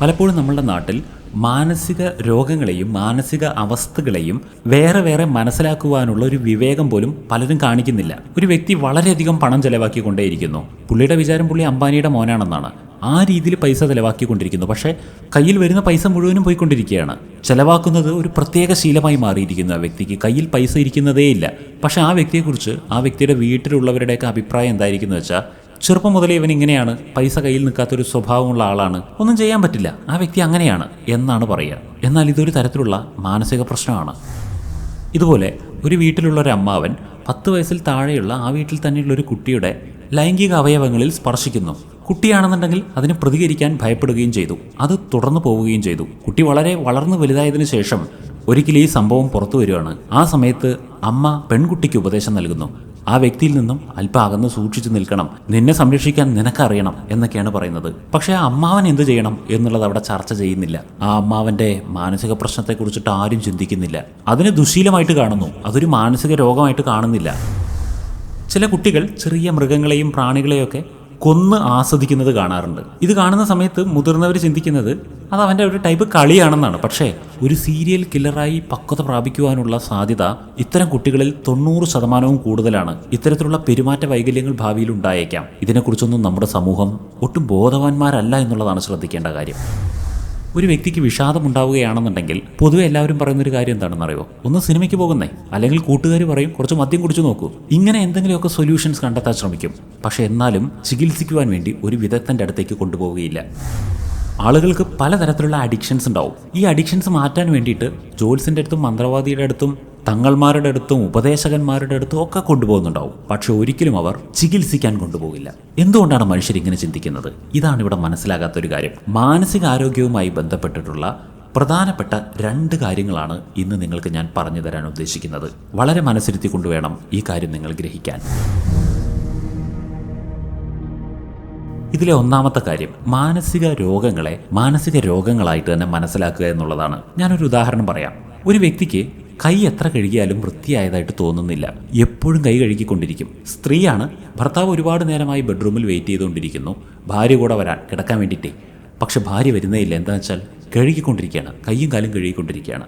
പലപ്പോഴും നമ്മളുടെ നാട്ടിൽ മാനസിക രോഗങ്ങളെയും മാനസിക അവസ്ഥകളെയും വേറെ വേറെ മനസ്സിലാക്കുവാനുള്ള ഒരു വിവേകം പോലും പലരും കാണിക്കുന്നില്ല. ഒരു വ്യക്തി വളരെയധികം പണം ചെലവാക്കിക്കൊണ്ടേയിരിക്കുന്നു. പുള്ളിയുടെ വിചാരം പുള്ളി അംബാനിയുടെ മോനാണെന്നാണ്. ആ രീതിയിൽ പൈസ ചെലവാക്കിക്കൊണ്ടിരിക്കുന്നു. പക്ഷേ കയ്യിൽ വരുന്ന പൈസ മുഴുവനും പോയിക്കൊണ്ടിരിക്കുകയാണ്. ചിലവാക്കുന്നത് ഒരു പ്രത്യേക ശീലമായി മാറിയിരിക്കുന്നു ആ വ്യക്തിക്ക്. കയ്യിൽ പൈസ ഇരിക്കുന്നതേയില്ല. പക്ഷേ ആ വ്യക്തിയെക്കുറിച്ച് ആ വ്യക്തിയുടെ വീട്ടിലുള്ളവരുടെയൊക്കെ അഭിപ്രായം എന്തായിരിക്കുന്നു വെച്ചാൽ ചെറുപ്പം മുതലേ ഇവൻ ഇങ്ങനെയാണ് പൈസ കയ്യിൽ നിൽക്കാത്തൊരു സ്വഭാവമുള്ള ആളാണ്. ഒന്നും ചെയ്യാൻ പറ്റില്ല. ആ വ്യക്തി അങ്ങനെയാണ് എന്നാണ് പറയുക. എന്നാൽ ഇതൊരു തരത്തിലുള്ള മാനസിക പ്രശ്നമാണ്. ഇതുപോലെ ഒരു വീട്ടിലുള്ള ഒരു അമ്മാവൻ പത്ത് വയസ്സിൽ താഴെയുള്ള ആ വീട്ടിൽ തന്നെയുള്ള ഒരു കുട്ടിയുടെ ലൈംഗിക അവയവങ്ങളിൽ സ്പർശിക്കുന്നു. കുട്ടിയാണെന്നുണ്ടെങ്കിൽ അതിന് പ്രതികരിക്കാൻ ഭയപ്പെടുകയും ചെയ്തു. അത് തുടർന്നു പോവുകയും ചെയ്തു. കുട്ടി വളരെ വളർന്നു വലുതായതിനു ശേഷം ഒരിക്കലും ഈ സംഭവം പുറത്തു വരികയാണ് ആ സമയത്ത് അമ്മ പെൺകുട്ടിക്ക് ഉപദേശം നൽകുന്നു. ആ വ്യക്തിയിൽ നിന്നും അല്പം അകന്ന് സൂക്ഷിച്ചു നിൽക്കണം. നിന്നെ സംരക്ഷിക്കാൻ നിനക്കറിയണം എന്നൊക്കെയാണ് പറയുന്നത്. പക്ഷേ ആ അമ്മാവൻ എന്ത് ചെയ്യണം എന്നുള്ളത് അവിടെ ചർച്ച ചെയ്യുന്നില്ല. ആ അമ്മാവന്റെ മാനസിക പ്രശ്നത്തെക്കുറിച്ചിട്ട് ആരും ചിന്തിക്കുന്നില്ല. അതിനെ ദുശീലമായിട്ട് കാണുന്നു. അതൊരു മാനസിക രോഗമായിട്ട് കാണുന്നില്ല. ചില കുട്ടികൾ ചെറിയ മൃഗങ്ങളെയും പ്രാണികളെയൊക്കെ കൊന്ന് ആസ്വദിക്കുന്നത് കാണാറുണ്ട്. ഇത് കാണുന്ന സമയത്ത് മുതിർന്നവർ ചിന്തിക്കുന്നത് അത് അവന്റെ ഒരു ടൈപ്പ് കളിയാണെന്നാണ്. പക്ഷേ ഒരു സീരിയൽ കില്ലറായി പക്വത പ്രാപിക്കുവാനുള്ള സാധ്യത ഇത്തരം കുട്ടികളിൽ തൊണ്ണൂറ് ശതമാനവും കൂടുതലാണ്. ഇത്തരത്തിലുള്ള പെരുമാറ്റ വൈകല്യങ്ങൾ ഭാവിയിൽ ഉണ്ടായേക്കാം. ഇതിനെക്കുറിച്ചൊന്നും നമ്മുടെ സമൂഹം ഒട്ടും ബോധവാന്മാരല്ല എന്നുള്ളതാണ് ശ്രദ്ധിക്കേണ്ട കാര്യം. ഒരു വ്യക്തിക്ക് വിഷാദം ഉണ്ടാവുകയാണെന്നുണ്ടെങ്കിൽ പൊതുവെ എല്ലാവരും പറയുന്ന ഒരു കാര്യം എന്താണെന്ന് അറിയോ ഒന്ന് സിനിമയ്ക്ക് പോകുന്നേ. അല്ലെങ്കിൽ കൂട്ടുകാർ പറയും കുറച്ച് മദ്യം കുടിച്ചു നോക്കൂ. ഇങ്ങനെ എന്തെങ്കിലുമൊക്കെ സൊല്യൂഷൻസ് കണ്ടെത്താൻ ശ്രമിക്കും. പക്ഷെ എന്നാലും ചികിത്സിക്കുവാൻ വേണ്ടി ഒരു വിദഗ്ധന്റെ അടുത്തേക്ക് കൊണ്ടുപോവുകയില്ല. ആളുകൾക്ക് പലതരത്തിലുള്ള അഡിക്ഷൻസ് ഉണ്ടാവും. ഈ അഡിക്ഷൻസ് മാറ്റാൻ വേണ്ടിയിട്ട് ജോൽസിന്റെ അടുത്തും മന്ത്രവാദിയുടെ അടുത്തും തങ്ങൾമാരുടെ അടുത്തും ഉപദേശകന്മാരുടെ അടുത്തും ഒക്കെ കൊണ്ടുപോകുന്നുണ്ടാവും. പക്ഷെ ഒരിക്കലും അവർ ചികിത്സിക്കാൻ കൊണ്ടുപോകില്ല. എന്തുകൊണ്ടാണ് മനുഷ്യർ ഇങ്ങനെ ചിന്തിക്കുന്നത്? ഇതാണ് ഇവിടെ മനസ്സിലാകാത്തൊരു കാര്യം. മാനസികാരോഗ്യവുമായി ബന്ധപ്പെട്ടിട്ടുള്ള പ്രധാനപ്പെട്ട രണ്ട് കാര്യങ്ങളാണ് ഇന്ന് നിങ്ങൾക്ക് ഞാൻ പറഞ്ഞു തരാൻ ഉദ്ദേശിക്കുന്നത്. വളരെ മനസ്സിരുത്തി കൊണ്ടുവേണം ഈ കാര്യം നിങ്ങൾ ഗ്രഹിക്കാൻ. ഇതിലെ ഒന്നാമത്തെ കാര്യം മാനസിക രോഗങ്ങളെ മാനസിക രോഗങ്ങളായിട്ട് തന്നെ മനസ്സിലാക്കുക എന്നുള്ളതാണ്. ഞാനൊരു ഉദാഹരണം പറയാം. ഒരു വ്യക്തിക്ക് കൈ എത്ര കഴുകിയാലും വൃത്തിയായതായിട്ട് തോന്നുന്നില്ല. എപ്പോഴും കൈ കഴുകിക്കൊണ്ടിരിക്കും. സ്ത്രീയാണ് ഭർത്താവ് ഒരുപാട് നേരമായി ബെഡ്റൂമിൽ വെയിറ്റ് ചെയ്തുകൊണ്ടിരിക്കുന്നു. ഭാര്യ കൂടെ വരാൻ കിടക്കാൻ വേണ്ടിയിട്ടേ. പക്ഷെ ഭാര്യ വരുന്നേ ഇല്ല എന്താ വെച്ചാൽ കഴുകിക്കൊണ്ടിരിക്കുകയാണ്. കൈയും കാലും കഴുകിക്കൊണ്ടിരിക്കുകയാണ്.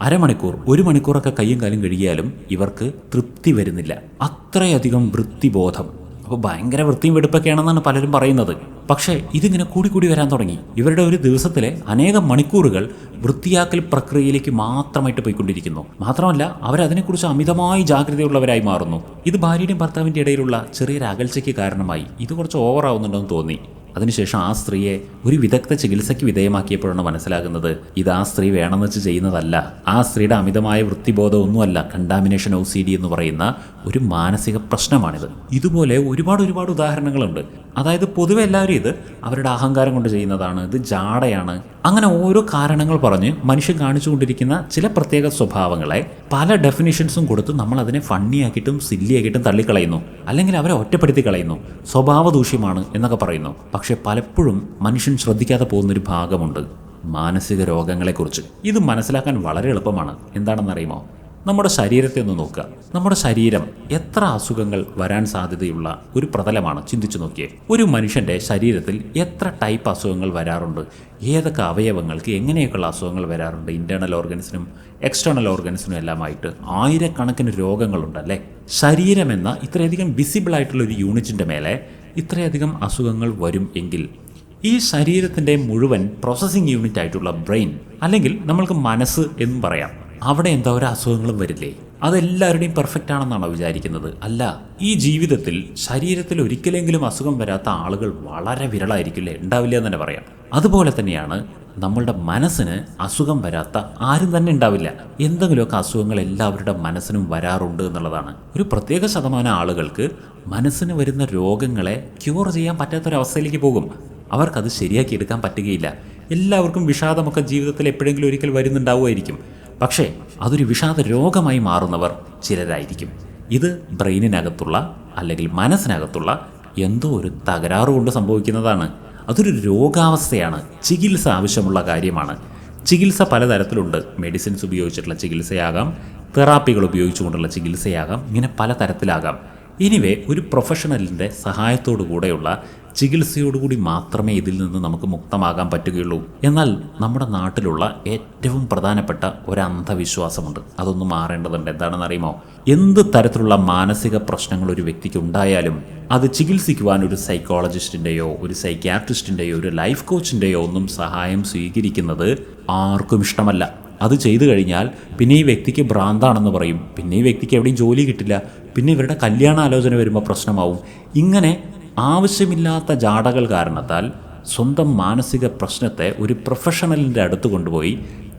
അരമണിക്കൂർ ഒരു മണിക്കൂറൊക്കെ കൈയും കാലും കഴുകിയാലും ഇവർക്ക് തൃപ്തി വരുന്നില്ല. അത്രയധികം വൃത്തിബോധം. അപ്പോൾ ഭയങ്കര വൃത്തിയും വെടുപ്പൊക്കെയാണെന്നാണ് പലരും പറയുന്നത്. പക്ഷേ ഇതിങ്ങനെ കൂടി കൂടി വരാൻ തുടങ്ങി. ഇവരുടെ ഒരു ദിവസത്തിലെ അനേകം മണിക്കൂറുകൾ വൃത്തിയാക്കൽ പ്രക്രിയയിലേക്ക് മാത്രമായിട്ട് പോയിക്കൊണ്ടിരിക്കുന്നു. മാത്രമല്ല അവരതിനെക്കുറിച്ച് അമിതമായി ജാഗ്രതയുള്ളവരായി മാറുന്നു. ഇത് ഭാര്യയുടെയും ഭർത്താവിന്റെ ഇടയിലുള്ള ചെറിയൊരു അകൽച്ചയ്ക്ക് കാരണമായി. ഇത് കുറച്ച് ഓവറാവുന്നുണ്ടെന്ന് തോന്നി. അതിനുശേഷം ആ സ്ത്രീയെ ഒരു വിദഗ്ധ ചികിത്സയ്ക്ക് വിധേയമാക്കിയപ്പോഴാണ് മനസ്സിലാകുന്നത് ഇത് ആ സ്ത്രീ വേണമെന്ന് വെച്ച് ചെയ്യുന്നതല്ല. ആ സ്ത്രീയുടെ അമിതമായ വൃത്തിബോധമൊന്നുമല്ല കണ്ടാമിനേഷൻ ഒ സി ഡി എന്ന് പറയുന്ന ഒരു മാനസിക പ്രശ്നമാണിത്. ഇതുപോലെ ഒരുപാട് ഒരുപാട് ഉദാഹരണങ്ങളുണ്ട്. അതായത് പൊതുവെ എല്ലാവരും ഇത് അവരുടെ അഹങ്കാരം കൊണ്ട് ചെയ്യുന്നതാണ് ഇത് ജാടയാണ്. അങ്ങനെ ഓരോ കാരണങ്ങൾ പറഞ്ഞ് മനുഷ്യൻ കാണിച്ചുകൊണ്ടിരിക്കുന്ന ചില പ്രത്യേക സ്വഭാവങ്ങളെ പല ഡെഫിനിഷൻസും കൊടുത്ത് നമ്മൾ അതിനെ ഫണ്ണിയാക്കിയിട്ടും സില്ലിയാക്കിയിട്ടും തള്ളിക്കളയുന്നു. അല്ലെങ്കിൽ അവരെ ഒറ്റപ്പെടുത്തി കളയുന്നു. സ്വഭാവ ദൂഷ്യമാണ് എന്നൊക്കെ പറയുന്നു. പക്ഷെ പലപ്പോഴും മനുഷ്യൻ ശ്രദ്ധിക്കാതെ പോകുന്നൊരു ഭാഗമുണ്ട്. മാനസിക രോഗങ്ങളെക്കുറിച്ച്. ഇത് മനസ്സിലാക്കാൻ വളരെ എളുപ്പമാണ്. എന്താണെന്നറിയുമോ? നമ്മുടെ ശരീരത്തെ ഒന്ന് നോക്കുക. നമ്മുടെ ശരീരം എത്ര അസുഖങ്ങൾ വരാൻ സാധ്യതയുള്ള ഒരു പ്രതലമാണ് ചിന്തിച്ചു നോക്കിയേ. ഒരു മനുഷ്യന്റെ ശരീരത്തിൽ എത്ര ടൈപ്പ് അസുഖങ്ങൾ വരാറുണ്ട്? ഏതൊക്കെ അവയവങ്ങൾക്ക് എങ്ങനെയൊക്കെയുള്ള അസുഖങ്ങൾ വരാറുണ്ട്? ഇന്റേർണൽ ഓർഗൻസിനും എക്സ്റ്റേണൽ ഓർഗൻസിനും എല്ലാമായിട്ട് ആയിരക്കണക്കിന് രോഗങ്ങളുണ്ടല്ലേ എന്ന ഇത്രയധികം വിസിബിൾ ആയിട്ടുള്ള ഒരു യൂണിറ്റിന്റെ മേലെ ഇത്രയധികം അസുഖങ്ങൾ വരും എങ്കിൽ ഈ ശരീരത്തിന്റെ മുഴുവൻ പ്രോസസ്സിംഗ് യൂണിറ്റ് ആയിട്ടുള്ള ബ്രെയിൻ അല്ലെങ്കിൽ നമ്മൾക്ക് മനസ്സ് എന്നും പറയാം. അവിടെ എന്താ ഒരു അസുഖങ്ങളും വരില്ലേ? അതെല്ലാവരുടെയും പെർഫെക്റ്റ് ആണെന്നാണോ വിചാരിക്കുന്നത്? അല്ല ഈ ജീവിതത്തിൽ ശരീരത്തിൽ ഒരിക്കലെങ്കിലും അസുഖം വരാത്ത ആളുകൾ വളരെ വിരളായിരിക്കില്ലേ ഉണ്ടാവില്ല എന്ന് തന്നെ പറയാം. അതുപോലെ തന്നെയാണ് നമ്മളുടെ മനസ്സിന് അസുഖം വരാത്ത ആരും തന്നെ ഉണ്ടാവില്ല. എന്തെങ്കിലുമൊക്കെ അസുഖങ്ങൾ എല്ലാവരുടെ മനസ്സിനും വരാറുണ്ട് എന്നുള്ളതാണ്. ഒരു പ്രത്യേക ശതമാനം ആളുകൾക്ക് മനസ്സിന് വരുന്ന രോഗങ്ങളെ ക്യൂർ ചെയ്യാൻ പറ്റാത്തൊരവസ്ഥയിലേക്ക് പോകും. അവർക്കത് ശരിയാക്കി എടുക്കാൻ പറ്റുകയില്ല. എല്ലാവർക്കും വിഷാദമൊക്കെ ജീവിതത്തിൽ എപ്പോഴെങ്കിലും ഒരിക്കൽ വരുന്നുണ്ടാവുമായിരിക്കും. പക്ഷേ അതൊരു വിഷാദ രോഗമായി മാറുന്നവർ ചിലരായിരിക്കും. ഇത് ബ്രെയിനിനകത്തുള്ള അല്ലെങ്കിൽ മനസ്സിനകത്തുള്ള എന്തോ ഒരു തകരാറ് കൊണ്ട് സംഭവിക്കുന്നതാണ്. അതൊരു രോഗാവസ്ഥയാണ്. ചികിത്സ ആവശ്യമുള്ള കാര്യമാണ്. ചികിത്സ പലതരത്തിലുണ്ട്. മെഡിസിൻസ് ഉപയോഗിച്ചിട്ടുള്ള ചികിത്സയാകാം. തെറാപ്പികൾ ഉപയോഗിച്ചുകൊണ്ടുള്ള ചികിത്സയാകാം. ഇങ്ങനെ പല ഇനിവേ ഒരു പ്രൊഫഷണലിന്റെ സഹായത്തോടു കൂടെയുള്ള ചികിത്സയോടുകൂടി മാത്രമേ ഇതിൽ നിന്ന് നമുക്ക് മുക്തമാകാൻ പറ്റുകയുള്ളൂ. എന്നാൽ നമ്മുടെ നാട്ടിലുള്ള ഏറ്റവും പ്രധാനപ്പെട്ട ഒരു അന്ധവിശ്വാസമുണ്ട് അതൊന്നും മാറേണ്ടതുണ്ട്. എന്താണെന്ന് അറിയുമോ എന്ത് തരത്തിലുള്ള മാനസിക പ്രശ്നങ്ങൾ ഒരു വ്യക്തിക്ക് ഉണ്ടായാലും അത് ചികിത്സിക്കുവാൻ ഒരു സൈക്കോളജിസ്റ്റിന്റെയോ ഒരു സൈക്യാട്രിസ്റ്റിന്റെയോ ഒരു ലൈഫ് കോച്ചിന്റെയോ ഒന്നും സഹായം സ്വീകരിക്കുന്നത് ആർക്കും ഇഷ്ടമല്ല. അത് ചെയ്തു കഴിഞ്ഞാൽ പിന്നെ ഈ വ്യക്തിക്ക് ഭ്രാന്താണെന്ന് പറയും. പിന്നെ ഈ വ്യക്തിക്ക് എവിടെയും ജോലി കിട്ടില്ല. പിന്നെ ഇവരുടെ കല്യാണ ആലോചന വരുമ്പോൾ പ്രശ്നമാവും. ഇങ്ങനെ ആവശ്യമില്ലാത്ത ജാടകൾ കാരണത്താൽ സ്വന്തം മാനസിക പ്രശ്നത്തെ ഒരു പ്രൊഫഷണലിന്റെ അടുത്ത് കൊണ്ടുപോയി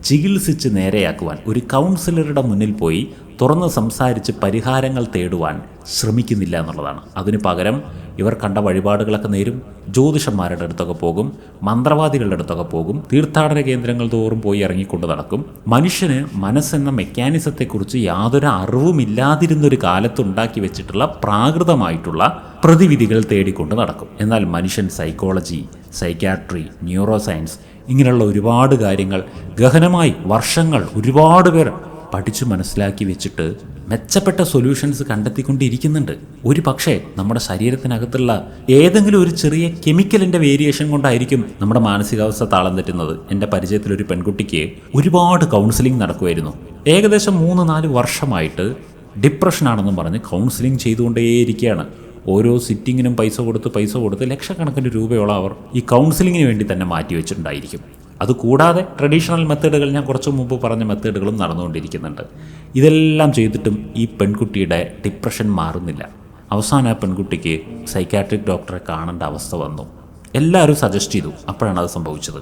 ചികിത്സിച്ച് നേരെയാക്കുവാൻ ഒരു കൗൺസിലറുടെ മുന്നിൽ പോയി തുറന്ന് സംസാരിച്ച് പരിഹാരങ്ങൾ തേടുവാൻ ശ്രമിക്കുന്നില്ല എന്നുള്ളതാണ്. അതിന് പകരം ഇവർ കണ്ട വഴിപാടുകളൊക്കെ നേരും ജ്യോതിഷന്മാരുടെ അടുത്തൊക്കെ പോകും മന്ത്രവാദികളുടെ അടുത്തൊക്കെ പോകും തീർത്ഥാടന കേന്ദ്രങ്ങൾ തോറും പോയി ഇറങ്ങിക്കൊണ്ട് നടക്കും. മനുഷ്യന് മനസ്സെന്ന മെക്കാനിസത്തെക്കുറിച്ച് യാതൊരു അറിവുമില്ലാതിരുന്നൊരു കാലത്തുണ്ടാക്കി വെച്ചിട്ടുള്ള പ്രാകൃതമായിട്ടുള്ള പ്രതിവിധികൾ തേടിക്കൊണ്ട് നടക്കും. എന്നാൽ മനുഷ്യൻ സൈക്കോളജി സൈക്യാട്രി ന്യൂറോ സയൻസ് ഇങ്ങനെയുള്ള ഒരുപാട് കാര്യങ്ങൾ ഗഹനമായി വർഷങ്ങൾ ഒരുപാട് പേർ പഠിച്ചു മനസ്സിലാക്കി വെച്ചിട്ട് മെച്ചപ്പെട്ട സൊല്യൂഷൻസ് കണ്ടെത്തിക്കൊണ്ടിരിക്കുന്നുണ്ട്. ഒരു പക്ഷേ നമ്മുടെ ശരീരത്തിനകത്തുള്ള ഏതെങ്കിലും ഒരു ചെറിയ കെമിക്കലിന്റെ വേരിയേഷൻ കൊണ്ടായിരിക്കും നമ്മുടെ മാനസികാവസ്ഥ താളം തെറ്റുന്നത്. എന്റെ പരിചയത്തിലൊരു പെൺകുട്ടിക്ക് ഒരുപാട് കൗൺസിലിംഗ് നടക്കുമായിരുന്നു ഏകദേശം മൂന്ന് നാല് വർഷമായിട്ട് ഡിപ്രഷനാണെന്നും പറഞ്ഞ് കൗൺസിലിംഗ് ചെയ്തുകൊണ്ടേയിരിക്കുകയാണ്. ഓരോ സിറ്റിങ്ങിനും പൈസ കൊടുത്ത് പൈസ കൊടുത്ത് ലക്ഷക്കണക്കിന് രൂപയോളം അവർ ഈ കൗൺസിലിങ്ങിന് വേണ്ടി തന്നെ മാറ്റി മാറ്റിവെച്ചിട്ടുണ്ടായിരിക്കും അതുകൂടാതെ ട്രഡീഷണൽ മെത്തേഡുകൾ ഞാൻ കുറച്ച് മുമ്പ് പറഞ്ഞ മെത്തേഡുകളും നടന്നുകൊണ്ടിരിക്കുന്നുണ്ട്. ഇതെല്ലാം ചെയ്തിട്ടും ഈ പെൺകുട്ടിയുടെ ഡിപ്രഷൻ മാറുന്നില്ല. അവസാനം ആ പെൺകുട്ടിക്ക് സൈക്കാട്രിക് ഡോക്ടറെ കാണേണ്ട അവസ്ഥ വന്നു. എല്ലാവരും സജസ്റ്റ് ചെയ്തു അപ്പോഴാണ് അത് സംഭവിച്ചത്.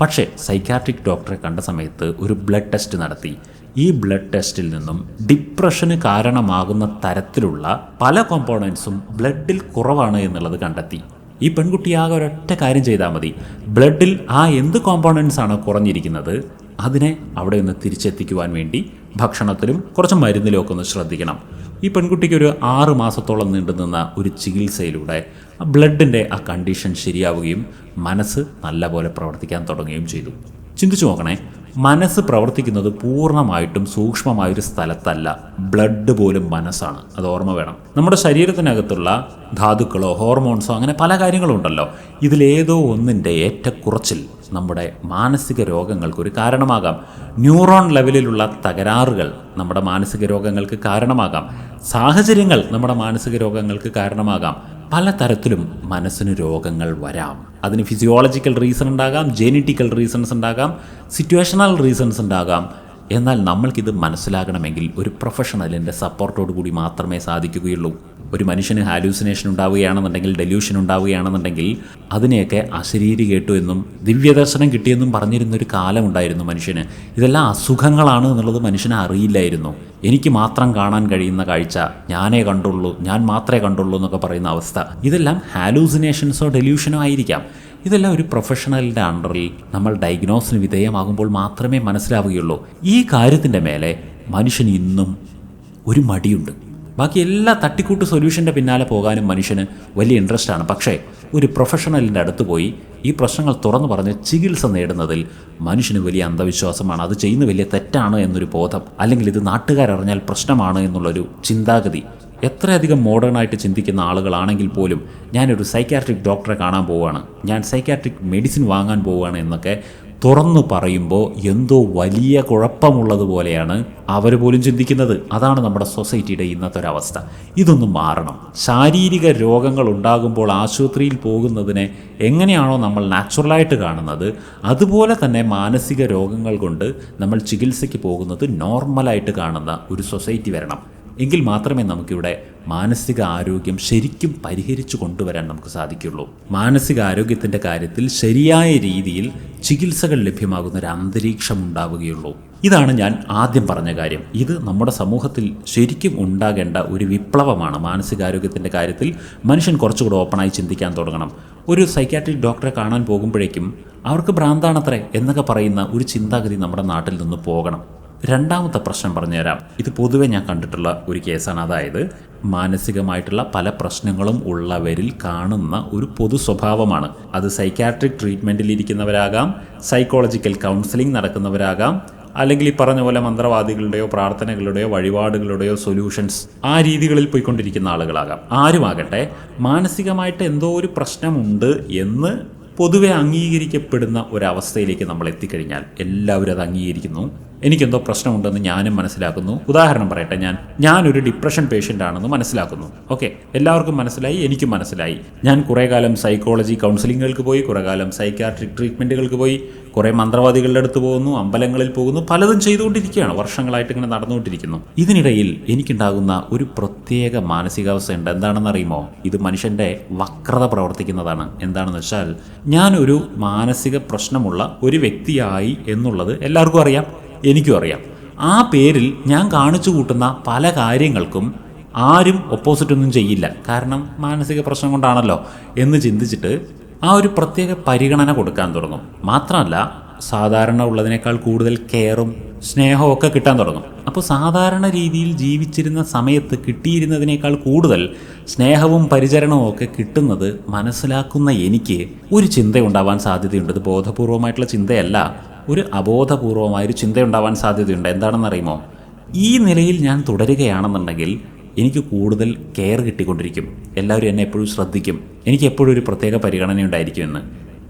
പക്ഷേ സൈക്കാട്രിക് ഡോക്ടറെ കണ്ട സമയത്ത് ഒരു ബ്ലഡ് ടെസ്റ്റ് നടത്തി. ഈ ബ്ലഡ് ടെസ്റ്റിൽ നിന്നും ഡിപ്രഷന് കാരണമാകുന്ന തരത്തിലുള്ള പല കോമ്പോണൻസും ബ്ലഡിൽ കുറവാണ് എന്നുള്ളത് കണ്ടെത്തി. ഈ പെൺകുട്ടി ആകെ ഒരൊറ്റ കാര്യം ചെയ്താൽ മതി. ബ്ലഡിൽ ആ എന്ത് കോമ്പോണൻസ് ആണ് കുറഞ്ഞിരിക്കുന്നത് അതിനെ അവിടെ നിന്ന് തിരിച്ചെത്തിക്കുവാൻ വേണ്ടി ഭക്ഷണത്തിലും കുറച്ച് മരുന്നിലും ഒക്കെ ഒന്ന് ശ്രദ്ധിക്കണം. ഈ പെൺകുട്ടിക്ക് ഒരു ആറ് മാസത്തോളം നീണ്ടു നിന്ന ഒരു ചികിത്സയിലൂടെ ആ ബ്ലഡിന്റെ ആ കണ്ടീഷൻ ശരിയാവുകയും മനസ്സ് നല്ലപോലെ പ്രവർത്തിക്കാൻ തുടങ്ങുകയും ചെയ്തു. ചിന്തിച്ചു നോക്കണേ മനസ്സ് പ്രവർത്തിക്കുന്നത് പൂർണമായിട്ടും സൂക്ഷ്മമായ ഒരു സ്ഥലത്തല്ല. ബ്ലഡ് പോലും മനസ്സാണ്. അത് ഓർമ്മ വേണം. നമ്മുടെ ശരീരത്തിനകത്തുള്ള ധാതുക്കളോ ഹോർമോൺസോ അങ്ങനെ പല കാര്യങ്ങളും ഉണ്ടല്ലോ. ഇതിലേതോ ഒന്നിന്റെ ഏറ്റക്കുറച്ചിൽ നമ്മുടെ മാനസിക രോഗങ്ങൾക്കൊരു കാരണമാകാം. ന്യൂറോൺ ലെവലിലുള്ള തകരാറുകൾ നമ്മുടെ മാനസിക രോഗങ്ങൾക്ക് കാരണമാകാം. സാഹചര്യങ്ങൾ നമ്മുടെ മാനസിക രോഗങ്ങൾക്ക് കാരണമാകാം. പലതരത്തിലും മനസ്സിന് രോഗങ്ങൾ വരാം. അതിന് ഫിസിയോളജിക്കൽ റീസൺ ഉണ്ടാകാം ജെനറ്റിക്കൽ റീസൺസ് ഉണ്ടാകാം സിറ്റുവേഷണൽ റീസൺസ് ഉണ്ടാകാം. എന്നാൽ നമ്മൾക്കിത് മനസ്സിലാകണമെങ്കിൽ ഒരു പ്രൊഫഷണലിന്റെ സപ്പോർട്ടോടു കൂടി മാത്രമേ സാധിക്കുകയുള്ളൂ. ഒരു മനുഷ്യന് ഹാലൂസിനേഷൻ ഉണ്ടാവുകയാണെന്നുണ്ടെങ്കിൽ ഡെല്യൂഷൻ ഉണ്ടാവുകയാണെന്നുണ്ടെങ്കിൽ അതിനെയൊക്കെ അശരീരി കേട്ടു എന്നും ദിവ്യദർശനം കിട്ടിയെന്നും പറഞ്ഞിരുന്നൊരു കാലമുണ്ടായിരുന്നു മനുഷ്യന്. ഇതെല്ലാം അസുഖങ്ങളാണ് എന്നുള്ളത് മനുഷ്യനെ അറിയില്ലായിരുന്നു. എനിക്ക് മാത്രം കാണാൻ കഴിയുന്ന കാഴ്ച ഞാനേ കണ്ടുള്ളൂ ഞാൻ മാത്രമേ കണ്ടുള്ളൂ എന്നൊക്കെ പറയുന്ന അവസ്ഥ. ഇതെല്ലാം ഹാലൂസിനേഷൻസോ ഡെല്യൂഷനോ ആയിരിക്കാം. ഇതെല്ലാം ഒരു പ്രൊഫഷണലിന്റെ അണ്ടറിൽ നമ്മൾ ഡയഗ്നോസിന് വിധേയമാകുമ്പോൾ മാത്രമേ മനസ്സിലാവുകയുള്ളൂ. ഈ കാര്യത്തിന്റെ മേലെ മനുഷ്യന് ഇന്നും ഒരു മടിയുണ്ട്. ബാക്കി എല്ലാ തട്ടിക്കൂട്ട് സൊല്യൂഷന്റെ പിന്നാലെ പോകാനും മനുഷ്യന് വലിയ ഇൻട്രസ്റ്റ് ആണ്. പക്ഷേ ഒരു പ്രൊഫഷണലിന്റെ അടുത്ത് പോയി ഈ പ്രശ്നങ്ങൾ തുറന്നു പറഞ്ഞ് ചികിത്സ നേടുന്നതിൽ മനുഷ്യന് വലിയ അന്ധവിശ്വാസമാണ്. അത് ചെയ്യുന്ന വലിയ തെറ്റാണ് എന്നൊരു ബോധം അല്ലെങ്കിൽ ഇത് നാട്ടുകാരറിഞ്ഞാൽ പ്രശ്നമാണ് എന്നുള്ളൊരു ചിന്താഗതി. എത്രയധികം മോഡേണായിട്ട് ചിന്തിക്കുന്ന ആളുകളാണെങ്കിൽ പോലും ഞാനൊരു സൈക്കാട്രിക് ഡോക്ടറെ കാണാൻ പോവുകയാണ്. ഞാൻ സൈക്കാട്രിക് മെഡിസിൻ വാങ്ങാൻ പോവുകയാണ് എന്നൊക്കെ തുറന്നു പറയുമ്പോൾ എന്തോ വലിയ കുഴപ്പമുള്ളതുപോലെയാണ് അവർ പോലും ചിന്തിക്കുന്നത്. അതാണ് നമ്മുടെ സൊസൈറ്റിയുടെ ഇന്നത്തെ ഒരവസ്ഥ ഇതൊന്നും മാറണം. ശാരീരിക രോഗങ്ങൾ ഉണ്ടാകുമ്പോൾ ആശുപത്രിയിൽ പോകുന്നതിനെ എങ്ങനെയാണോ നമ്മൾ നാച്ചുറലായിട്ട് കാണുന്നത് അതുപോലെ തന്നെ മാനസിക രോഗങ്ങൾ കൊണ്ട് നമ്മൾ ചികിത്സയ്ക്ക് പോകുന്നത് നോർമലായിട്ട് കാണുന്ന ഒരു സൊസൈറ്റി വരണം. എങ്കിൽ മാത്രമേ നമുക്കിവിടെ മാനസിക ആരോഗ്യം ശരിക്കും പരിഹരിച്ചു കൊണ്ടുവരാൻ നമുക്ക് സാധിക്കുള്ളൂ. മാനസിക ആരോഗ്യത്തിന്റെ കാര്യത്തിൽ ശരിയായ രീതിയിൽ ചികിത്സകൾ ലഭ്യമാകുന്ന ഒരു അന്തരീക്ഷം ഉണ്ടാവുകയുള്ളൂ. ഇതാണ് ഞാൻ ആദ്യം പറഞ്ഞ കാര്യം. ഇത് നമ്മുടെ സമൂഹത്തിൽ ശരിക്കും ഉണ്ടാകേണ്ട ഒരു വിപ്ലവമാണ് മാനസികാരോഗ്യത്തിന്റെ കാര്യത്തിൽ മനുഷ്യൻ കുറച്ചുകൂടെ ഓപ്പണായി ചിന്തിക്കാൻ തുടങ്ങണം. ഒരു സൈക്കാട്രിക് ഡോക്ടറെ കാണാൻ പോകുമ്പോഴേക്കും അവർക്ക് ഭ്രാന്താണത്രേ എന്നൊക്കെ പറയുന്ന ഒരു ചിന്താഗതി നമ്മുടെ നാട്ടിൽ നിന്ന് പോകണം. രണ്ടാമത്തെ പ്രശ്നം പറഞ്ഞു പറഞ്ഞുതരാം. ഇത് പൊതുവെ ഞാൻ കണ്ടിട്ടുള്ള ഒരു കേസാണ്. അതായത് മാനസികമായിട്ടുള്ള പല പ്രശ്നങ്ങളും ഉള്ളവരിൽ കാണുന്ന ഒരു പൊതു സ്വഭാവമാണ്. അത് സൈക്കാട്രിക് ട്രീറ്റ്മെന്റിൽ ഇരിക്കുന്നവരാകാം സൈക്കോളജിക്കൽ കൗൺസിലിംഗ് നടക്കുന്നവരാകാം അല്ലെങ്കിൽ ഈ പറഞ്ഞ പോലെ മന്ത്രവാദികളുടെയോ പ്രാർത്ഥനകളുടെയോ വഴിപാടുകളുടെയോ സൊല്യൂഷൻസ് ആ രീതികളിൽ പോയിക്കൊണ്ടിരിക്കുന്ന ആളുകളാകാം. ആരുമാകട്ടെ മാനസികമായിട്ട് എന്തോ ഒരു പ്രശ്നമുണ്ട് എന്ന് പൊതുവെ അംഗീകരിക്കപ്പെടുന്ന ഒരവസ്ഥയിലേക്ക് നമ്മൾ എത്തിക്കഴിഞ്ഞാൽ എല്ലാവരും അത് അംഗീകരിക്കുന്നു. എനിക്കെന്തോ പ്രശ്നമുണ്ടെന്ന് ഞാനും മനസ്സിലാക്കുന്നു. ഉദാഹരണം പറയട്ടെ ഞാൻ. ഞാനൊരു ഡിപ്രഷൻ പേഷ്യന്റ് ആണെന്ന് മനസ്സിലാക്കുന്നു. ഓക്കെ എല്ലാവർക്കും മനസ്സിലായി? എനിക്കും മനസ്സിലായി. ഞാൻ കുറേ കാലം സൈക്കോളജി കൗൺസിലിങ്ങുകൾക്ക് പോയി കുറേ കാലം സൈക്കാട്രിക് ട്രീറ്റ്മെന്റുകൾക്ക് പോയി കുറേ മന്ത്രവാദികളുടെ അടുത്ത് പോകുന്നു അമ്പലങ്ങളിൽ പോകുന്നു പലതും ചെയ്തുകൊണ്ടിരിക്കുകയാണ്. വർഷങ്ങളായിട്ട് ഇങ്ങനെ നടന്നുകൊണ്ടിരിക്കുന്നു. ഇതിനിടയിൽ എനിക്കുണ്ടാകുന്ന ഒരു പ്രത്യേക മാനസികാവസ്ഥ ഉണ്ട്. എന്താണെന്ന് അറിയുമോ ഇത് മനുഷ്യന്റെ വക്രത പ്രവർത്തിക്കുന്നതാണ്. എന്താണെന്ന് വെച്ചാൽ ഞാനൊരു മാനസിക പ്രശ്നമുള്ള ഒരു വ്യക്തിയായി എന്നുള്ളത് എല്ലാവർക്കും അറിയാം. എനിക്കും അറിയാം. ആ പേരിൽ ഞാൻ കാണിച്ചു കൂട്ടുന്ന പല കാര്യങ്ങൾക്കും ആരും ഒപ്പോസിറ്റ് ഒന്നും ചെയ്യില്ല. കാരണം മാനസിക പ്രശ്നം കൊണ്ടാണല്ലോ എന്ന് ചിന്തിച്ചിട്ട് ആ ഒരു പ്രത്യേക പരിഗണന കൊടുക്കാൻ തുടങ്ങും. മാത്രമല്ല സാധാരണ ഉള്ളതിനേക്കാൾ കൂടുതൽ കെയറും സ്നേഹവും ഒക്കെ കിട്ടാൻ തുടങ്ങും. അപ്പോൾ സാധാരണ രീതിയിൽ ജീവിച്ചിരുന്ന സമയത്ത് കിട്ടിയിരുന്നതിനേക്കാൾ കൂടുതൽ സ്നേഹവും പരിചരണവും ഒക്കെ കിട്ടുന്നത് മനസ്സിലാക്കുന്ന എനിക്ക് ഒരു ചിന്തയുണ്ടാവാൻ സാധ്യതയുണ്ട്. ഇത് ബോധപൂർവമായിട്ടുള്ള ചിന്തയല്ല. ഒരു അബോധപൂർവമായ ഒരു ചിന്തയുണ്ടാവാൻ സാധ്യതയുണ്ട്. എന്താണെന്ന് അറിയുമോ ഈ നിലയിൽ ഞാൻ തുടരുകയാണെന്നുണ്ടെങ്കിൽ എനിക്ക് കൂടുതൽ കെയർ കിട്ടിക്കൊണ്ടിരിക്കും. എല്ലാവരും എന്നെ എപ്പോഴും ശ്രദ്ധിക്കും. എനിക്ക് എപ്പോഴും ഒരു പ്രത്യേക പരിഗണന ഉണ്ടായിരിക്കുമെന്ന്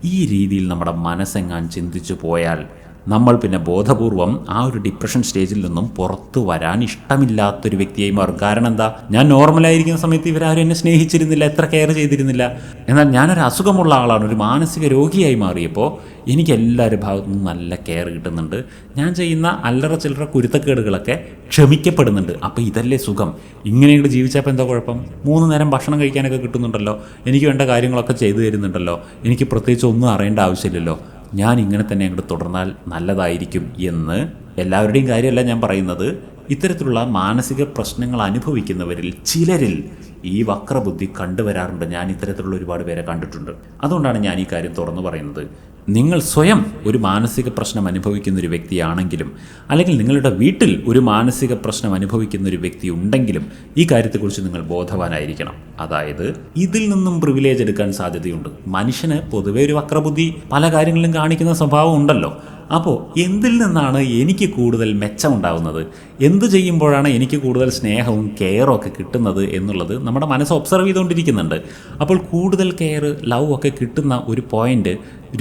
ഈ രീതിയിൽ നമ്മുടെ മനസ്സെങ്ങാൻ ചിന്തിച്ചു പോയാൽ നമ്മൾ പിന്നെ ബോധപൂർവം ആ ഒരു ഡിപ്രഷൻ സ്റ്റേജിൽ നിന്നും പുറത്തു വരാൻ ഇഷ്ടമില്ലാത്തൊരു വ്യക്തിയായി മാറും. കാരണം എന്താ? ഞാൻ നോർമലായിരിക്കുന്ന സമയത്ത് ഇവരാരും എന്നെ സ്നേഹിച്ചിരുന്നില്ല എത്ര കെയർ ചെയ്തിരുന്നില്ല. എന്നാൽ ഞാനൊരു അസുഖമുള്ള ആളാണ് ഒരു മാനസിക രോഗിയായി മാറിയപ്പോൾ എനിക്ക് എല്ലാവരും ഭാഗത്തു നിന്നും നല്ല കെയർ കിട്ടുന്നുണ്ട്. ഞാൻ ചെയ്യുന്ന അല്ലറ ചില്ലറ കുരുത്തക്കേടുകളൊക്കെ ക്ഷമിക്കപ്പെടുന്നുണ്ട്. അപ്പോൾ ഇതല്ലേ സുഖം? ഇങ്ങനെയൊക്കെ ജീവിച്ചപ്പോൾ എന്താ കുഴപ്പം? മൂന്ന് നേരം ഭക്ഷണം കഴിക്കാനൊക്കെ കിട്ടുന്നുണ്ടല്ലോ. എനിക്ക് വേണ്ട കാര്യങ്ങളൊക്കെ ചെയ്തു തരുന്നുണ്ടല്ലോ. എനിക്ക് പ്രത്യേകിച്ച് ഒന്നും അറിയേണ്ട ആവശ്യമില്ലല്ലോ. ഞാൻ ഇങ്ങനെ തന്നെ അങ്ങോട്ട് തുടർന്നാൽ നല്ലതായിരിക്കും എന്ന് എല്ലാവരുടെയും കാര്യമല്ല ഞാൻ പറയുന്നത്. ഇത്തരത്തിലുള്ള മാനസിക പ്രശ്നങ്ങൾ അനുഭവിക്കുന്നവരിൽ ചിലരിൽ ഈ വക്രബുദ്ധി കണ്ടുവരാറുണ്ട്. ഞാൻ ഇത്തരത്തിലുള്ള ഒരുപാട് പേരെ കണ്ടിട്ടുണ്ട്. അതുകൊണ്ടാണ് ഞാൻ ഈ കാര്യം തുറന്നു പറയുന്നത്. നിങ്ങൾ സ്വയം ഒരു മാനസിക പ്രശ്നം അനുഭവിക്കുന്ന ഒരു വ്യക്തിയാണെങ്കിലും അല്ലെങ്കിൽ നിങ്ങളുടെ വീട്ടിൽ ഒരു മാനസിക പ്രശ്നം അനുഭവിക്കുന്ന ഒരു വ്യക്തി ഉണ്ടെങ്കിലും ഈ കാര്യത്തെക്കുറിച്ച് നിങ്ങൾ ബോധവാനായിരിക്കണം. അതായത് ഇതിൽ നിന്നും പ്രിവിലേജ് എടുക്കാൻ സാധ്യതയുണ്ട്. മനുഷ്യന് പൊതുവെ ഒരു വക്രബുദ്ധി പല കാര്യങ്ങളിലും കാണിക്കുന്ന സ്വഭാവം ഉണ്ടല്ലോ. അപ്പോൾ എന്തിൽ നിന്നാണ് എനിക്ക് കൂടുതൽ മെച്ചമുണ്ടാകുന്നത് എന്ത് ചെയ്യുമ്പോഴാണ് എനിക്ക് കൂടുതൽ സ്നേഹവും കെയറും ഒക്കെ കിട്ടുന്നത് എന്നുള്ളത് നമ്മുടെ മനസ്സ് ഒബ്സർവ് ചെയ്തുകൊണ്ടിരിക്കുന്നുണ്ട്. അപ്പോൾ കൂടുതൽ കെയർ ലവ് ഒക്കെ കിട്ടുന്ന ഒരു പോയിന്റ്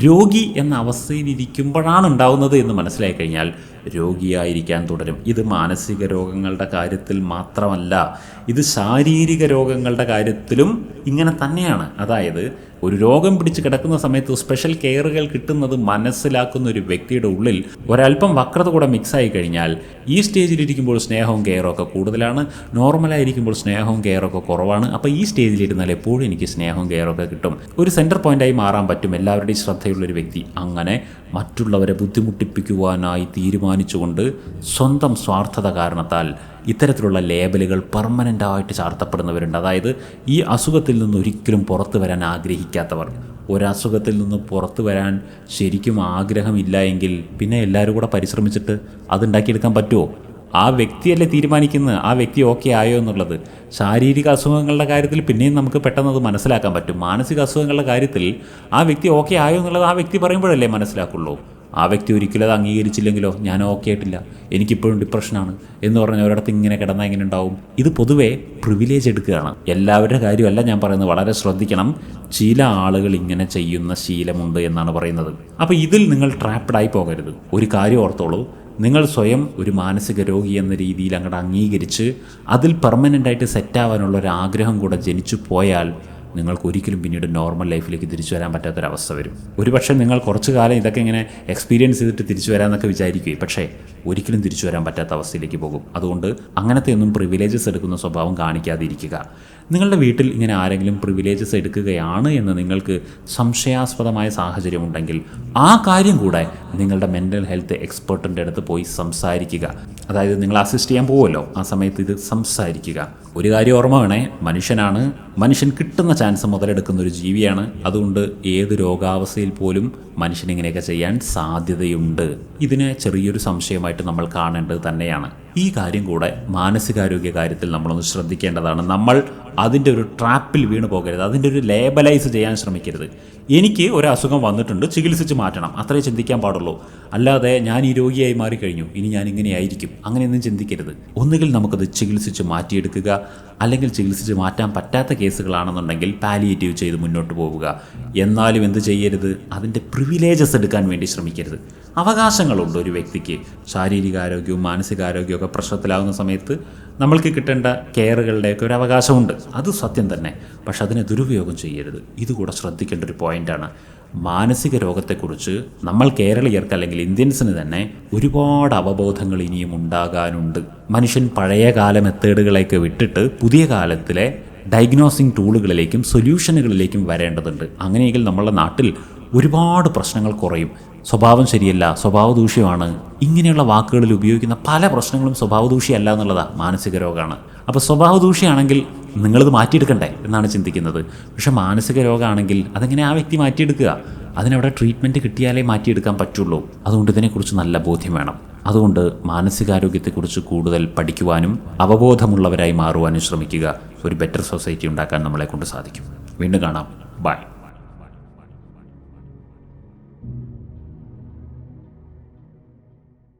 രോഗി എന്ന അവസ്ഥയിലിരിക്കുമ്പോഴാണ് ഉണ്ടാവുന്നത് എന്ന് മനസ്സിലായി കഴിഞ്ഞാൽ രോഗിയായിരിക്കാൻ തുടരും. ഇത് മാനസിക രോഗങ്ങളുടെ കാര്യത്തിൽ മാത്രമല്ല ഇത് ശാരീരിക രോഗങ്ങളുടെ കാര്യത്തിലും ഇങ്ങനെ തന്നെയാണ്. അതായത് ഒരു രോഗം പിടിച്ച് കിടക്കുന്ന സമയത്ത് സ്പെഷ്യൽ കെയറുകൾ കിട്ടുന്നത് മനസ്സിലാക്കുന്ന ഒരു വ്യക്തിയുടെ ഉള്ളിൽ ഒരല്പം വക്രത കൂടെ മിക്സായി കഴിഞ്ഞാൽ ഈ സ്റ്റേജിലിരിക്കുമ്പോൾ സ്നേഹവും കെയറും ഒക്കെ കൂടുതലാണ്. നോർമലായിരിക്കുമ്പോൾ സ്നേഹവും കെയറും ഒക്കെ കുറവാണ്. അപ്പോൾ ഈ സ്റ്റേജിലിരുന്നാൽ എപ്പോഴും എനിക്ക് സ്നേഹവും കെയറും ഒക്കെ കിട്ടും. ഒരു സെന്റർ പോയിന്റായി മാറാൻ പറ്റും എല്ലാവരുടെയും ശ്രദ്ധയുള്ളൊരു വ്യക്തി. അങ്ങനെ മറ്റുള്ളവരെ ബുദ്ധിമുട്ടിപ്പിക്കുവാനായി തീരുമാനിച്ചുകൊണ്ട് സ്വന്തം സ്വാർത്ഥത കാരണത്താൽ ഇത്തരത്തിലുള്ള ലേബലുകൾ പെർമനന്റായിട്ട് ചാർത്തപ്പെടുന്നവരുണ്ട്. അതായത് ഈ അസുഖത്തിൽ നിന്ന് ഒരിക്കലും പുറത്തു വരാൻ ആഗ്രഹിക്കാത്തവർ. ഒരസുഖത്തിൽ നിന്ന് പുറത്തു വരാൻ ശരിക്കും ആഗ്രഹമില്ല എങ്കിൽ പിന്നെ എല്ലാവരും കൂടെ പരിശ്രമിച്ചിട്ട് അതുണ്ടാക്കിയെടുക്കാൻ പറ്റുമോ ആ വ്യക്തിയല്ലേ തീരുമാനിക്കുന്നത്? ആ വ്യക്തി ഓക്കെ ആയോ എന്നുള്ളത്. ശാരീരിക അസുഖങ്ങളുടെ കാര്യത്തിൽ പിന്നെയും നമുക്ക് പെട്ടെന്ന് അത് മനസ്സിലാക്കാൻ പറ്റും. മാനസിക അസുഖങ്ങളുടെ കാര്യത്തിൽ ആ വ്യക്തി ഓക്കെ ആയോ എന്നുള്ളത് ആ വ്യക്തി പറയുമ്പോഴല്ലേ മനസ്സിലാക്കുള്ളൂ. ആ വ്യക്തി ഒരിക്കലും അത് അംഗീകരിച്ചില്ലെങ്കിലോ? ഞാൻ ഓക്കെ ആയിട്ടില്ല എനിക്കിപ്പോഴും ഡിപ്രഷനാണ് എന്ന് പറഞ്ഞാൽ ഒരിടത്ത് ഇങ്ങനെ കിടന്നാൽ എങ്ങനെ ഉണ്ടാവും? ഇത് പൊതുവേ പ്രിവിലേജ് എടുക്കുകയാണ്. എല്ലാവരുടെ കാര്യമല്ല ഞാൻ പറയുന്നത്. വളരെ ശ്രദ്ധിക്കണം. ചില ആളുകൾ ഇങ്ങനെ ചെയ്യുന്ന ശീലമുണ്ട് എന്നാണ് പറയുന്നത്. അപ്പോൾ ഇതിൽ നിങ്ങൾ ട്രാപ്പ്ഡായി പോകരുത്. ഒരു കാര്യം ഓർത്തോളൂ. നിങ്ങൾ സ്വയം ഒരു മാനസിക രോഗി എന്ന രീതിയിൽ അങ്ങോട്ട് അംഗീകരിച്ച് അതിൽ പെർമനന്റായിട്ട് സെറ്റാവാനുള്ള ഒരു ആഗ്രഹം കൂടെ ജനിച്ചു പോയാൽ നിങ്ങൾക്ക് ഒരിക്കലും പിന്നീട് നോർമൽ ലൈഫിലേക്ക് തിരിച്ചു വരാൻ പറ്റാത്തൊരവസ്ഥ വരും. ഒരുപക്ഷെ നിങ്ങൾ കുറച്ച് കാലം ഇതൊക്കെ ഇങ്ങനെ എക്സ്പീരിയൻസ് ചെയ്തിട്ട് തിരിച്ചു വരാമെന്നൊക്കെ വിചാരിക്കുകയും പക്ഷേ ഒരിക്കലും തിരിച്ചു വരാൻ പറ്റാത്ത അവസ്ഥയിലേക്ക് പോകും. അതുകൊണ്ട് അങ്ങനത്തെ ഒന്നും പ്രിവിലേജസ് എടുക്കുന്ന സ്വഭാവം കാണിക്കാതിരിക്കുക. നിങ്ങളുടെ വീട്ടിൽ ഇങ്ങനെ ആരെങ്കിലും പ്രിവിലേജസ് എടുക്കുകയാണ് എന്ന് നിങ്ങൾക്ക് സംശയാസ്പദമായ സാഹചര്യമുണ്ടെങ്കിൽ ആ കാര്യം കൂടെ നിങ്ങളുടെ മെന്റൽ ഹെൽത്ത് എക്സ്പെർട്ടിന്റെ അടുത്ത് പോയി സംസാരിക്കുക. അതായത് നിങ്ങൾ അസിസ്റ്റ് ചെയ്യാൻ പോകുമല്ലോ ആ സമയത്ത് ഇത് സംസാരിക്കുക. ഒരു കാര്യം ഓർമ്മ വേണേ മനുഷ്യനാണ്. മനുഷ്യൻ കിട്ടുന്ന ചാൻസ് മുതലെടുക്കുന്ന ഒരു ജീവിയാണ്. അതുകൊണ്ട് ഏത് രോഗാവസ്ഥയിൽ പോലും മനുഷ്യൻ ഇങ്ങനെയൊക്കെ ചെയ്യാൻ സാധ്യതയുണ്ട്. ഇതിനെ ചെറിയൊരു സംശയമായിട്ട് നമ്മൾ കാണേണ്ടത് തന്നെയാണ്. ഈ കാര്യം കൂടെ മാനസികാരോഗ്യ കാര്യത്തിൽ നമ്മളൊന്ന് ശ്രദ്ധിക്കേണ്ടതാണ്. നമ്മൾ അതിന്റെ ഒരു ട്രാപ്പിൽ വീണ് പോകരുത്. അതിന്റെ ഒരു ലേബലൈസ് ചെയ്യാൻ ശ്രമിക്കരുത്. എനിക്ക് ഒരു അസുഖം വന്നിട്ടുണ്ട് ചികിത്സിച്ച് മാറ്റണം. അത്രേ ചിന്തിക്കാൻ പാടുള്ളൂ. അല്ലാതെ ഞാൻ ഈ രോഗിയായി മാറിക്കഴിഞ്ഞു. ഇനി ഞാൻ ഇങ്ങനെയായിരിക്കും. അങ്ങനെയൊന്നും ചിന്തിക്കരുത്. ഒന്നുകിൽ നമുക്കത് ചികിത്സിച്ച് മാറ്റിയെടുക്കുക അല്ലെങ്കിൽ ചികിത്സിച്ച് മാറ്റാൻ പറ്റാത്ത കേസുകളാണെന്നുണ്ടെങ്കിൽ പാലിയേറ്റീവ് ചെയ്ത് മുന്നോട്ട് പോവുക. എന്നാലും എന്ത് ചെയ്യരുത്? അതിന്റെ പ്രിവിലേജസ് എടുക്കാൻ വേണ്ടി ശ്രമിക്കരുത്. അവകാശങ്ങളുണ്ട് ഒരു വ്യക്തിക്ക്. ശാരീരികാരോഗ്യവും മാനസികാരോഗ്യവും ഒക്കെ പ്രശ്നത്തിലാകുന്ന സമയത്ത് നമ്മൾക്ക് കിട്ടേണ്ട കെയറുകളുടെയൊക്കെ ഒരു അവകാശമുണ്ട്. അത് സത്യം തന്നെ. പക്ഷെ അതിനെ ദുരുപയോഗം ചെയ്യരുത്. ഇതുകൂടെ ശ്രദ്ധിക്കേണ്ട ഒരു പോയിന്റാണ്. മാനസിക രോഗത്തെക്കുറിച്ച് നമ്മൾ കേരളീയർക്ക് അല്ലെങ്കിൽ ഇന്ത്യൻസിന് തന്നെ ഒരുപാട് അവബോധങ്ങൾ ഇനിയും ഉണ്ടാകാനുണ്ട്. മനുഷ്യൻ പഴയ കാല മെത്തേഡുകളെയൊക്കെ വിട്ടിട്ട് പുതിയ കാലത്തിലെ ഡയഗ്നോസിങ് ടൂളുകളിലേക്കും സൊല്യൂഷനുകളിലേക്കും വരേണ്ടതുണ്ട്. അങ്ങനെയെങ്കിൽ നമ്മളുടെ നാട്ടിൽ ഒരുപാട് പ്രശ്നങ്ങൾ കുറയും. സ്വഭാവം ശരിയല്ല സ്വഭാവ ദൂഷ്യമാണ് ഇങ്ങനെയുള്ള വാക്കുകളിൽ ഉപയോഗിക്കുന്ന പല പ്രശ്നങ്ങളും സ്വഭാവ ദൂഷ്യമല്ല എന്നുള്ളതാണ് മാനസിക രോഗമാണ് അപ്പോൾ സ്വഭാവ ദൂഷ്യമാണെങ്കിൽ നിങ്ങളിത് മാറ്റിയെടുക്കണ്ടേ എന്നാണ് ചിന്തിക്കുന്നത്. പക്ഷേ മാനസിക രോഗമാണെങ്കിൽ അതെങ്ങനെ ആ വ്യക്തി മാറ്റിയെടുക്കുക? അതിനവിടെ ട്രീറ്റ്മെന്റ് കിട്ടിയാലേ മാറ്റിയെടുക്കാൻ പറ്റുള്ളൂ. അതുകൊണ്ട് ഇതിനെക്കുറിച്ച് നല്ല ബോധ്യം വേണം. അതുകൊണ്ട് മാനസികാരോഗ്യത്തെക്കുറിച്ച് കൂടുതൽ പഠിക്കുവാനും അവബോധമുള്ളവരായി മാറുവാനും ശ്രമിക്കുക. ഒരു ബെറ്റർ സൊസൈറ്റി ഉണ്ടാക്കാൻ നമ്മളെ കൊണ്ട് സാധിക്കും. വീണ്ടും കാണാം. ബൈ